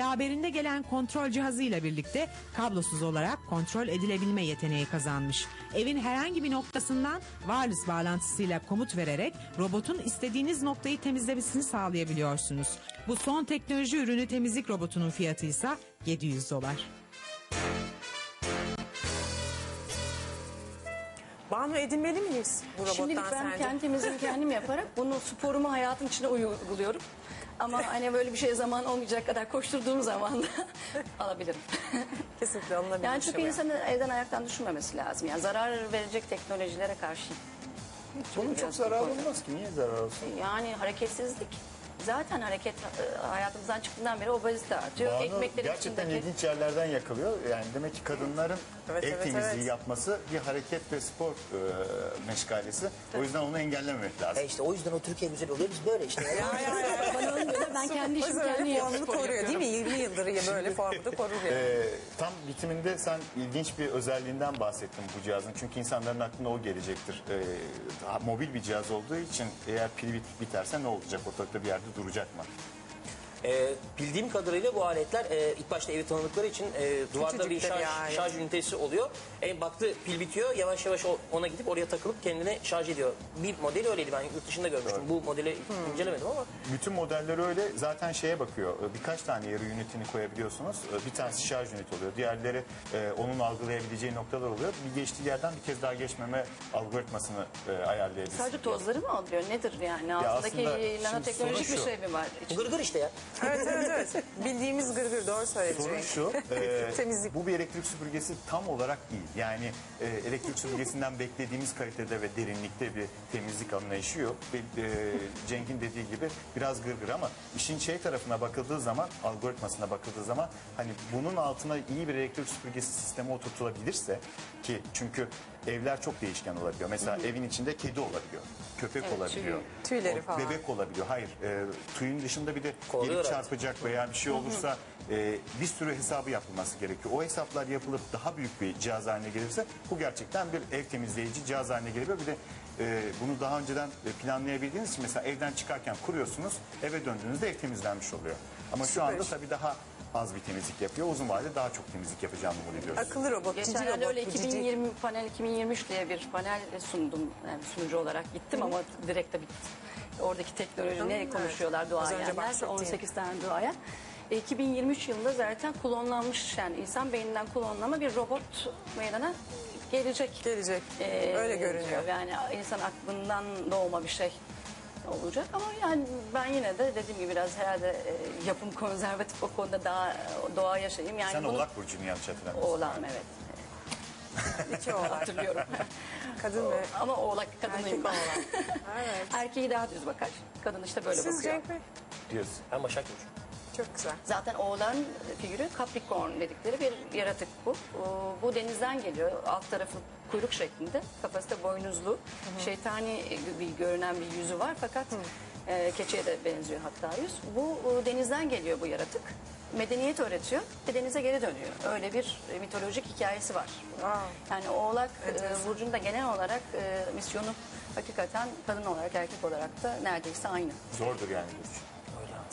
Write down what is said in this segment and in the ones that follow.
Beraberinde gelen kontrol cihazıyla birlikte kablosuz olarak kontrol edilebilme yeteneği kazanmış. Evin herhangi bir noktasından wireless bağlantısıyla komut vererek robotun istediğiniz noktayı temizlemesini sağlayabiliyorsunuz. Bu son teknoloji ürünü temizlik robotunun fiyatı ise 700 dolar. Banu edinmeli miyiz bu robottan Şimdilik ben sence? kendi temizliğimi kendim yaparak bunu sporumu hayatın içine uyguluyorum. Ama hani böyle bir şeye zaman olmayacak kadar koşturduğum zaman da alabilirim. Kesinlikle alınabilir. yani çünkü insanın evden ayaktan düşünmemesi lazım. Yani zarar verecek teknolojilere karşı. Bunun çok zararı olmaz ki. Niye zarar olsun? Yani hareketsizlik. Zaten hareket e, hayatımızdan çıktığından beri obezite artıyor. Banu Ekmeklerin gerçekten içindeki... ilginç yerlerden yakalıyor. Yani demek ki kadınların Evet, ev evet, temizliği evet. yapması bir hareket ve spor e, meşgalesi. O yüzden onu engellememek lazım. E işte o yüzden o Türkiye güzel oluyor. Biz böyle işte. Ya ya ya. Bana olmuyor. Ben kendi işimi kendi formunu koruyor değil mi? 20 yıldır böyle formda korur yani. Ee, tam bitiminde sen ilginç bir özelliğinden bahsettin bu cihazın. Çünkü insanların aklına o gelecektir. Daha mobil bir cihaz olduğu için eğer pili bit- biterse ne olacak? Ortalıkta bir yerde duracak mı? E, bildiğim kadarıyla bu aletler e, ilk başta evi tanıdıkları için e, duvarda bir şarj, yani. şarj ünitesi oluyor. E, baktı pil bitiyor yavaş yavaş o- ona gidip oraya takılıp kendini şarj ediyor. Bir modeli öyleydi ben yurt dışında görmüştüm. Bu modeli Hmm. incelemedim ama Bütün modeller öyle. Zaten şeye bakıyor. e, Birkaç tane yarı ünitini koyabiliyorsunuz. E, Bir tanesi şarj ünit oluyor. Diğerleri e, onun algılayabileceği noktalar oluyor. Bir geçtiği yerden bir kez daha geçmeme algoritmasını e, ayarlayabilirsiniz. Sadece tozları mı alıyor? Nedir yani? Altındaki aslında şimdi nanoteknolojik sorun bir şu. şey mi var? içinde? gırgır işte ya. Evet evet evet. Bildiğimiz gırgır doğru. Sorun şu, e, Temizlik. bu bir elektrik süpürgesi tam olarak değil. Yani e, elektrik süpürgesinden beklediğimiz kalitede ve derinlikte bir temizlik anlayışı yok. Ve, e, Cenk'in dediği gibi biraz gırgır ama işin şey tarafına bakıldığı zaman, algoritmasına bakıldığı zaman hani bunun altına iyi bir elektrik süpürgesi sistemi oturtulabilirse ki çünkü evler çok değişken olabiliyor. Mesela evin içinde kedi olabiliyor, köpek Evet, olabiliyor, tüy- tüyleri o falan. bebek olabiliyor. Hayır, e, tüyün dışında bir de Kovalıyor gelip herhalde. çarpacak veya bir şey olursa e, bir sürü hesabı yapılması gerekiyor. O hesaplar yapılıp daha büyük bir cihaz haline gelirse bu gerçekten bir ev temizleyici cihaz haline geliyor. Bir de e, bunu daha önceden e, planlayabildiğiniz için mesela evden çıkarken kuruyorsunuz, eve döndüğünüzde ev temizlenmiş oluyor. Ama şu anda tabii daha az bir temizlik yapıyor. Uzun vadede daha çok temizlik yapacağını umut ediyoruz. Akıllı robot, cici Geçenlerde robot. öyle cici. 2020 panel 2023 diye bir panel sundum yani sunucu olarak gittim ama direkt tabii oradaki teknoloji ne Evet. konuşuyorlar duayenler bahsettiğin. 18 tane duayen. E, 2023 yılında zaten klonlanmış yani insan beyninden klonlama bir robot meydana gelecek. Gelecek. Ee, Öyle görünüyor. Yani insan aklından doğma bir şey olacak ama yani ben yine de dediğim gibi biraz herhalde e, yapım konservatif o konuda daha doğa yaşayayım. Yani Sen bunu- Oğlak Burcu'nu yanlış hatırlamıyorsun. Oğlan evet. İki oğlak. Hatırlıyorum. Kadın ve Ama oğlak kadınıyım ben. Evet. Erkeği daha düz bakar. Kadın işte böyle Siz bakıyor. Cenk Bey? Diyorsun. Ben Başak Burcu. Çok güzel. Zaten oğlan figürü Capricorn dedikleri bir yaratık bu. Bu denizden geliyor. Alt tarafı kuyruk şeklinde. Kafası da boynuzlu. Şeytani bir görünen bir yüzü var fakat e, keçiye de benziyor hatta yüz. Bu denizden geliyor bu yaratık. Medeniyet öğretiyor ve denize geri dönüyor. Öyle bir e, mitolojik hikayesi var. Aa. Yani Oğlak e, Burcu'nun da genel olarak e, misyonu hakikaten kadın olarak erkek olarak da neredeyse aynı. Zordur yani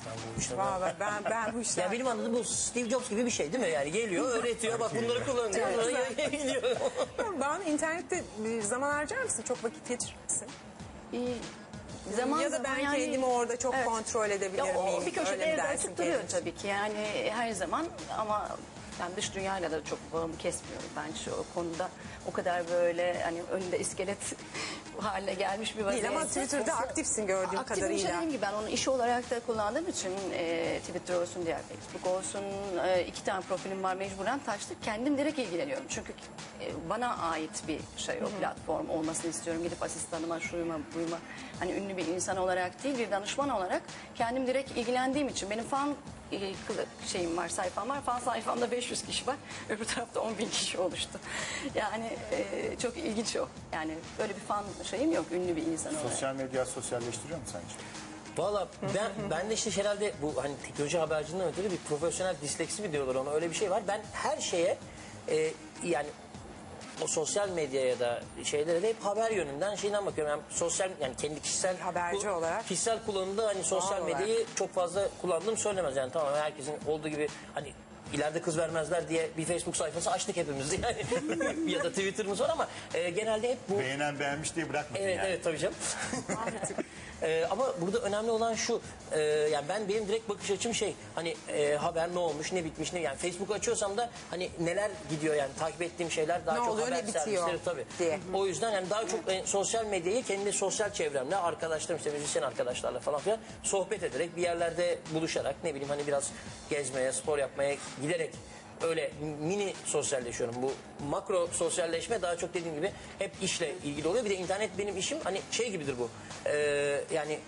ben bu işleri... Valla ben, ben bu işler... Ya benim anladığım bu Steve Jobs gibi bir şey değil mi? Yani geliyor, öğretiyor, bak bunları kullanın diyor. Gidiyor. Bana internette bir zaman harcar mısın? Çok vakit geçirir misin? Ee, zaman Ya da ben yani- kendimi orada çok kontrol edebilir Ya o miyim? Bir köşede evde dersin açık duruyor tabii ki yani her zaman ama ben dış dünyayla da çok bağımı kesmiyorum. Ben şu konuda o kadar böyle hani önünde iskelet haline gelmiş bir vaziyette. Değil ama Twitter'da aktifsin gördüğüm Aktif kadarıyla. dediğim gibi ben onu iş olarak da kullandığım için e, Twitter olsun diğer Facebook olsun e, iki tane profilim var mecburen taştık. Kendim direkt ilgileniyorum. Çünkü e, bana ait bir şey o platform olmasını istiyorum. Gidip asistanıma şuyuma buyuma hani ünlü bir insan olarak değil bir danışman olarak kendim direkt ilgilendiğim için benim fan e, kılı- şeyim var sayfam var. Fan sayfamda 500 kişi var. Öbür tarafta 10 bin kişi oluştu. Yani e, çok ilginç o. Yani böyle bir fan şeyim yok ünlü bir insan olarak. Sosyal medya sosyalleştiriyor mu sence? Valla ben, ben de işte herhalde bu hani teknoloji haberciliğinden ötürü bir profesyonel disleksi mi diyorlar ona öyle bir şey var. Ben her şeye e, yani o sosyal medyaya da şeylere de hep haber yönünden şeyden bakıyorum. Yani sosyal yani kendi kişisel Haberci olarak. kişisel kullanımda hani sosyal olarak. medyayı çok fazla kullandığım söylemez. Yani tamam herkesin olduğu gibi hani ileride kız vermezler diye bir Facebook sayfası açtık hepimiz yani. ya da Twitter'ımız var ama e, genelde hep bu Beğenen beğenmiş diye bırakmadın Evet yani. evet tabii canım. Ee, ama burada önemli olan şu e, yani ben benim direkt bakış açım şey hani e, haber ne olmuş ne bitmiş ne yani Facebook açıyorsam da hani neler gidiyor yani takip ettiğim şeyler daha Ne çok oluyor, haber ne bitiyor servisleri tabii. diye. O yüzden yani daha çok e, sosyal medyayı kendi sosyal çevremle arkadaşlarım işte müzisyen arkadaşlarla falan filan sohbet ederek bir yerlerde buluşarak ne bileyim hani biraz gezmeye spor yapmaya giderek öyle mini sosyalleşiyorum. Bu makro sosyalleşme daha çok dediğim gibi hep işle ilgili oluyor. Bir de internet benim işim hani şey gibidir bu. Ee, yani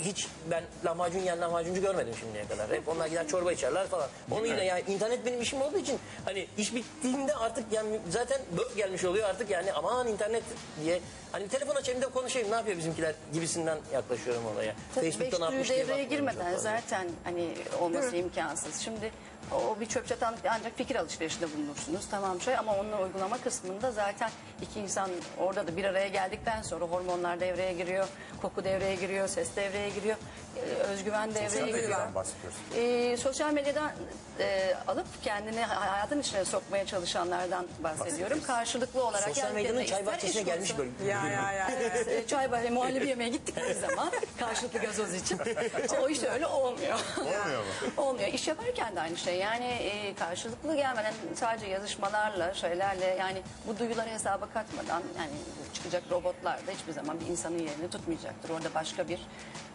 hiç ben lahmacun yiyen lahmacuncu görmedim şimdiye kadar. Hep onlar gider çorba içerler falan. Onu yine yani internet benim işim olduğu için hani iş bittiğinde artık yani zaten bö gelmiş oluyor artık yani aman internet diye hani telefon açayım da konuşayım ne yapıyor bizimkiler gibisinden yaklaşıyorum olaya. Tabii Facebook'ta ne beş diye devreye girmeden zaten hani olması imkansız. Şimdi o bir çöp çatan ancak fikir alışverişinde bulunursunuz. Tamam şey ama onun uygulama kısmında zaten iki insan orada da bir araya geldikten sonra hormonlar devreye giriyor, koku devreye giriyor, ses devreye giriyor, e, özgüven devreye Sosyal giriyor. medyadan bahsediyoruz. Ee, sosyal medyadan e, alıp kendini hayatın içine sokmaya çalışanlardan bahsediyorum. Karşılıklı olarak. Sosyal yani medyanın kendine çay ister bahçesine eş gelmiş böyle. Ya ya ya. E, çay bahçesi muhallebi yemeye gittikleri zaman karşılıklı gazoz için o iş öyle olmuyor. Olmuyor mu? olmuyor. İş yaparken de aynı şey. Yani e, karşılıklı gelmeden sadece yazışmalarla şeylerle yani bu duyuları hesaba katmadan yani çıkacak robotlar da hiçbir zaman bir insanın yerini tutmayacaktır. Orada başka bir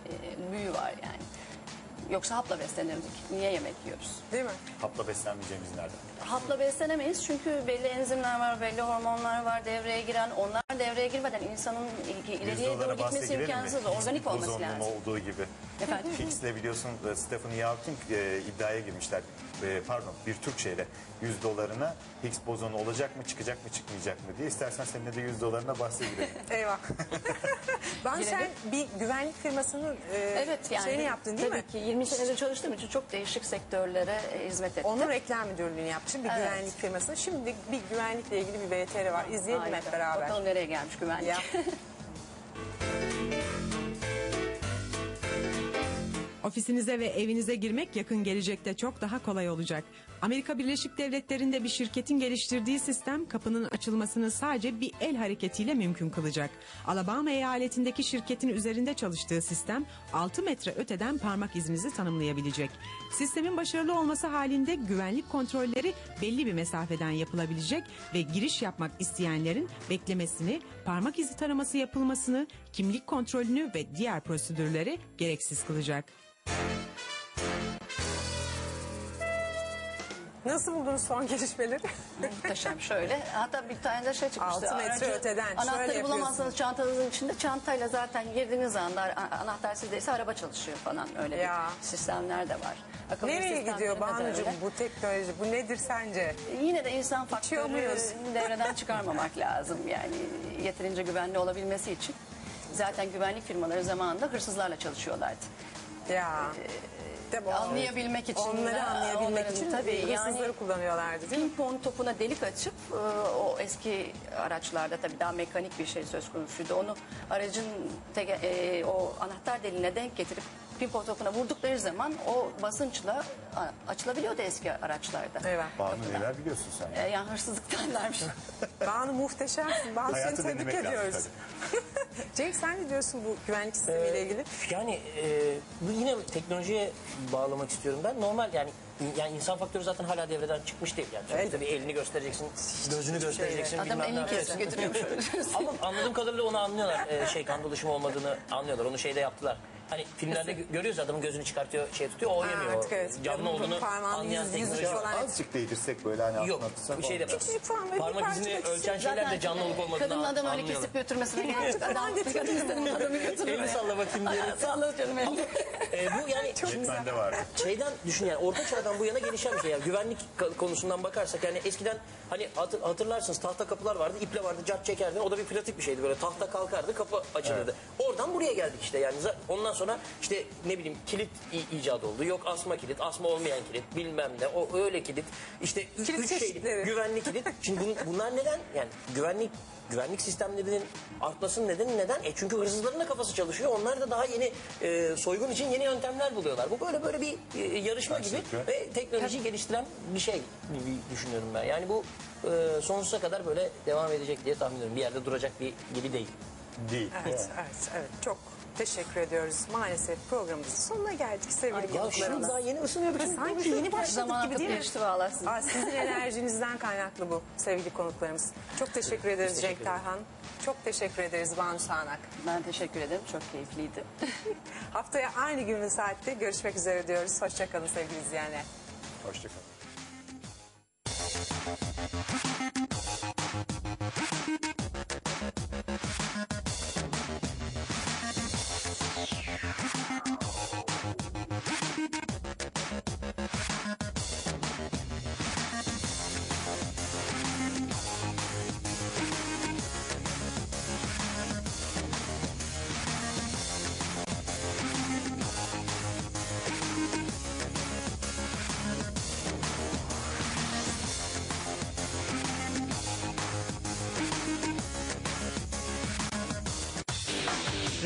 e, büyü var yani. Yoksa hapla beslenirdik. Niye yemek yiyoruz? Değil mi? Hapla beslenmeyeceğimiz nereden? Hapla beslenemeyiz çünkü belli enzimler var, belli hormonlar var devreye giren. Onlar devreye girmeden insanın il- ileriye doğru gitmesi imkansız. Organik olması lazım. olduğu gibi. Efendim? Higgs'le biliyorsun e, Stephen Hawking e, iddiaya girmişler. E, pardon bir Türkçeyle 100 dolarına Higgs bozonu olacak mı çıkacak mı çıkmayacak mı diye. İstersen seninle de 100 dolarına bahse girelim. Eyvah. ben Yine sen de- bir güvenlik firmasının e, Evet yani. şeyini yaptın değil tabii mi? ki 20 senedir çalıştığım için çok değişik sektörlere e, hizmet ettim. Onun reklam müdürlüğünü yapmışım bir Evet. güvenlik firmasının. Şimdi bir güvenlikle ilgili bir BTR var. İzleyelim hep Harika. beraber. Bakalım nereye gelmiş güvenlik. Ya. Ofisinize ve evinize girmek yakın gelecekte çok daha kolay olacak. Amerika Birleşik Devletleri'nde bir şirketin geliştirdiği sistem kapının açılmasını sadece bir el hareketiyle mümkün kılacak. Alabama eyaletindeki şirketin üzerinde çalıştığı sistem 6 metre öteden parmak izinizi tanımlayabilecek. Sistemin başarılı olması halinde güvenlik kontrolleri belli bir mesafeden yapılabilecek ve giriş yapmak isteyenlerin beklemesini, parmak izi taraması yapılmasını, kimlik kontrolünü ve diğer prosedürleri gereksiz kılacak. Nasıl buldunuz son gelişmeleri? Muhteşem şöyle. Hatta bir tane de şey çıkmıştı. Altı metre öteden. Şöyle Anahtarı yapıyorsun. bulamazsanız çantanızın içinde çantayla zaten girdiğiniz anda a- anahtar sizdeyse araba çalışıyor falan öyle Ya. bir sistemler de var. Akıllı Nereye sistemlerinde gidiyor de Banucuğum öyle. bu teknoloji? Bu nedir sence? Yine de insan İçiyor faktörü muyuz? devreden çıkarmamak lazım. Yani yeterince güvenli olabilmesi için. Zaten güvenlik firmaları zamanında hırsızlarla çalışıyorlardı. Ya. Değil mi? Anlayabilmek için. Onları anlayabilmek onların için tabii hırsızları yani kullanıyorlardı değil mi? ping topuna delik açıp e, o eski araçlarda tabii daha mekanik bir şey söz konusuydu. Onu aracın tege- e, o anahtar deliğine denk getirip ping pong topuna vurdukları zaman o basınçla a, açılabiliyordu eski araçlarda. Eyvah. Banu neler biliyorsun sen? E, yani hırsızlıktan dermiş. Banu muhteşemsin. Banu seni Hayatı tebrik denemek lazım ediyoruz. Cenk sen ne diyorsun bu güvenlik sistemiyle ilgili? Yani e, bu yine teknolojiye bağlamak istiyorum ben. Normal yani yani insan faktörü zaten hala devreden çıkmış değil yani. Sonuçta bir elini göstereceksin, gözünü göstereceksin, Adam bilmem ne elini yapacaksın. kesip götürüyormuş. Ama anladığım kadarıyla onu anlıyorlar. E, şey kan dolaşımı olmadığını anlıyorlar. Onu şeyde yaptılar. Hani filmlerde gö- görüyoruz adamın gözünü çıkartıyor, şey tutuyor, o Ha, yemiyor. artık evet. Canlı olduğunu Parmağını anlayan yüz- yüz teknoloji var. falan- Azıcık değdirsek böyle hani Yok, altına tutsak bir şey olmuyor. demez. Küçücük falan böyle Parmak izini ölçen şeyler de canlı olup olmadığını Kadın adam öyle anlıyorlar. kesip götürmesine gerek yok. Adam kadın istedim adamı götürür. Elini salla bakayım diye. Salla canım elini. E, bu yani Batman'de vardı. şeyden düşün yani orta çağdan bu yana gelişen bir şey. Yani güvenlik ka- konusundan bakarsak yani eskiden hani hatır- hatırlarsınız tahta kapılar vardı, iple vardı, cart çekerdin. O da bir pratik bir şeydi böyle tahta kalkardı, kapı açılırdı. Oradan buraya geldik işte yani. Za- Ondan sonra sonra işte ne bileyim kilit i- icat oldu. Yok asma kilit, asma olmayan kilit, bilmem ne. O öyle kilit. İşte ü- Kilit üç şeyli çeşitleri. güvenlik kilit. Şimdi bun- bunlar neden? Yani güvenlik güvenlik sistemlerinin artmasının nedeni neden? E çünkü hırsızların da kafası çalışıyor. Onlar da daha yeni e, soygun için yeni yöntemler buluyorlar. Bu böyle böyle bir e, yarışma gibi Kesinlikle. ve teknoloji geliştiren bir şey gibi düşünüyorum ben. Yani bu e, sonsuza kadar böyle devam edecek diye tahmin ediyorum. Bir yerde duracak bir gibi değil. Değil. Evet, evet, evet. Çok teşekkür ediyoruz. Maalesef programımızın sonuna geldik sevgili Ya şimdi konuklarımız. daha yeni ısınıyorduk. Şimdi Sanki yeni başladık Zaman gibi değil mi? akıp geçti vallahi sizin. Aa, sizin enerjinizden kaynaklı bu sevgili konuklarımız. Çok teşekkür ederiz Cenk Tarhan. Çok teşekkür ederiz Banu Sağnak. Ben teşekkür ederim. Çok keyifliydi. Haftaya aynı gün ve saatte görüşmek üzere diyoruz. Hoşçakalın sevgili izleyenler. Hoşçakalın.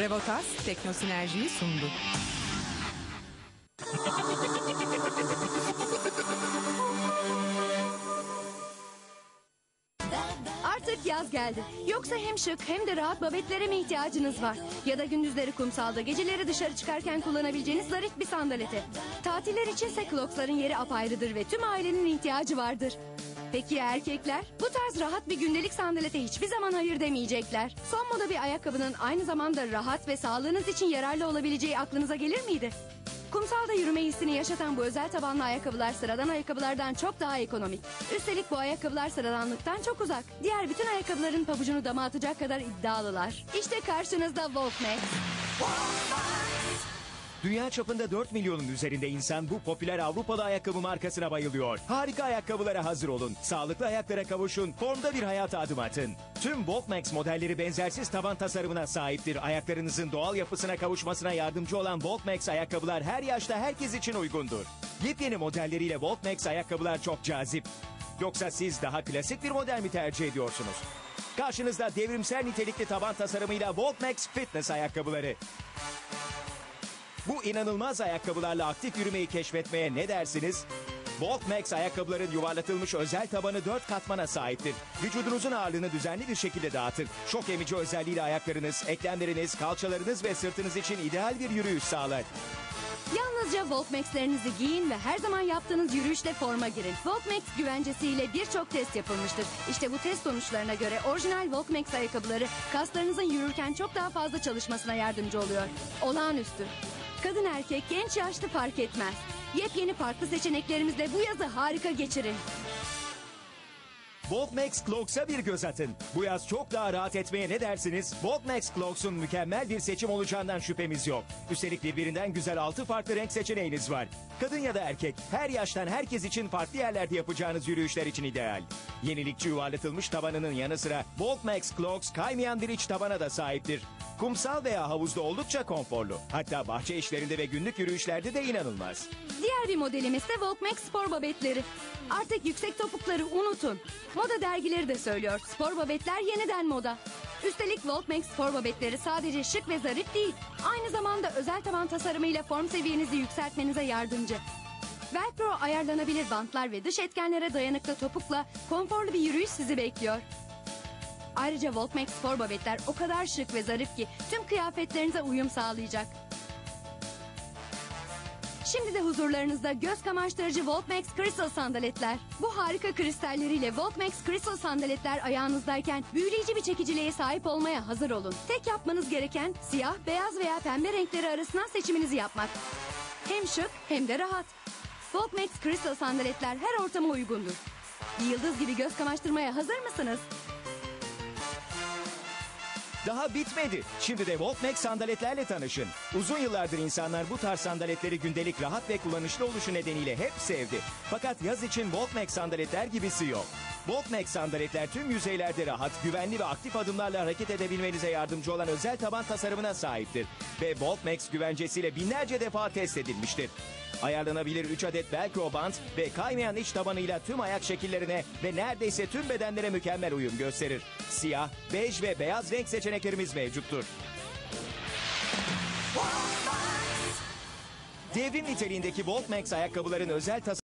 Revotas teknosinerjiyi sundu. Artık yaz geldi. Yoksa hem şık hem de rahat babetlere mi ihtiyacınız var? Ya da gündüzleri kumsalda, geceleri dışarı çıkarken kullanabileceğiniz zarif bir sandalete. Tatiller içinse Clocks'ların yeri apayrıdır ve tüm ailenin ihtiyacı vardır. Peki ya erkekler? Bu tarz rahat bir gündelik sandalete hiçbir zaman hayır demeyecekler. Son moda bir ayakkabının aynı zamanda rahat ve sağlığınız için yararlı olabileceği aklınıza gelir miydi? Kumsalda yürüme hissini yaşatan bu özel tabanlı ayakkabılar sıradan ayakkabılardan çok daha ekonomik. Üstelik bu ayakkabılar sıradanlıktan çok uzak. Diğer bütün ayakkabıların pabucunu dama atacak kadar iddialılar. İşte karşınızda Wolfmax. Dünya çapında 4 milyonun üzerinde insan bu popüler Avrupalı ayakkabı markasına bayılıyor. Harika ayakkabılara hazır olun. Sağlıklı ayaklara kavuşun. Formda bir hayata adım atın. Tüm Voltmax modelleri benzersiz taban tasarımına sahiptir. Ayaklarınızın doğal yapısına kavuşmasına yardımcı olan Voltmax ayakkabılar her yaşta herkes için uygundur. Yepyeni modelleriyle Voltmax ayakkabılar çok cazip. Yoksa siz daha klasik bir model mi tercih ediyorsunuz? Karşınızda devrimsel nitelikli taban tasarımıyla Voltmax Fitness ayakkabıları. Bu inanılmaz ayakkabılarla aktif yürümeyi keşfetmeye ne dersiniz? Volt Max ayakkabıların yuvarlatılmış özel tabanı 4 katmana sahiptir. Vücudunuzun ağırlığını düzenli bir şekilde dağıtır. Şok emici özelliğiyle ayaklarınız, eklemleriniz, kalçalarınız ve sırtınız için ideal bir yürüyüş sağlar. Yalnızca Voltmax'lerinizi giyin ve her zaman yaptığınız yürüyüşle forma girin. Voltmax güvencesiyle birçok test yapılmıştır. İşte bu test sonuçlarına göre orijinal Voltmax ayakkabıları kaslarınızın yürürken çok daha fazla çalışmasına yardımcı oluyor. Olağanüstü. Kadın erkek genç yaşlı fark etmez. Yepyeni farklı seçeneklerimizle bu yazı harika geçirin. Volt Max Cloaks'a bir göz atın. Bu yaz çok daha rahat etmeye ne dersiniz? Volt Max Cloaks'un mükemmel bir seçim olacağından şüphemiz yok. Üstelik birbirinden güzel 6 farklı renk seçeneğiniz var. Kadın ya da erkek, her yaştan herkes için farklı yerlerde yapacağınız yürüyüşler için ideal. Yenilikçi yuvarlatılmış tabanının yanı sıra Volt Max Cloaks kaymayan bir iç tabana da sahiptir. Kumsal veya havuzda oldukça konforlu. Hatta bahçe işlerinde ve günlük yürüyüşlerde de inanılmaz. Diğer bir modelimiz de Voltmax spor babetleri. Artık yüksek topukları unutun. Moda dergileri de söylüyor. Spor babetler yeniden moda. Üstelik Voltmax spor babetleri sadece şık ve zarif değil. Aynı zamanda özel taban tasarımıyla form seviyenizi yükseltmenize yardımcı. Velcro ayarlanabilir bantlar ve dış etkenlere dayanıklı topukla konforlu bir yürüyüş sizi bekliyor. Ayrıca Voltmax spor babetler o kadar şık ve zarif ki tüm kıyafetlerinize uyum sağlayacak. Şimdi de huzurlarınızda göz kamaştırıcı Voltmax Crystal sandaletler. Bu harika kristalleriyle Voltmax Crystal sandaletler ayağınızdayken büyüleyici bir çekiciliğe sahip olmaya hazır olun. Tek yapmanız gereken siyah, beyaz veya pembe renkleri arasından seçiminizi yapmak. Hem şık hem de rahat. Voltmax Crystal sandaletler her ortama uygundur. Bir yıldız gibi göz kamaştırmaya hazır mısınız? Daha bitmedi. Şimdi de Voltmax sandaletlerle tanışın. Uzun yıllardır insanlar bu tarz sandaletleri gündelik rahat ve kullanışlı oluşu nedeniyle hep sevdi. Fakat yaz için Voltmax sandaletler gibisi yok. Voltmax sandaletler tüm yüzeylerde rahat, güvenli ve aktif adımlarla hareket edebilmenize yardımcı olan özel taban tasarımına sahiptir. Ve Voltmax güvencesiyle binlerce defa test edilmiştir. Ayarlanabilir 3 adet velcro bant ve kaymayan iç tabanıyla tüm ayak şekillerine ve neredeyse tüm bedenlere mükemmel uyum gösterir. Siyah, bej ve beyaz renk seçeneklerimiz mevcuttur. Devrim niteliğindeki Voltmax ayakkabıların özel tasarımı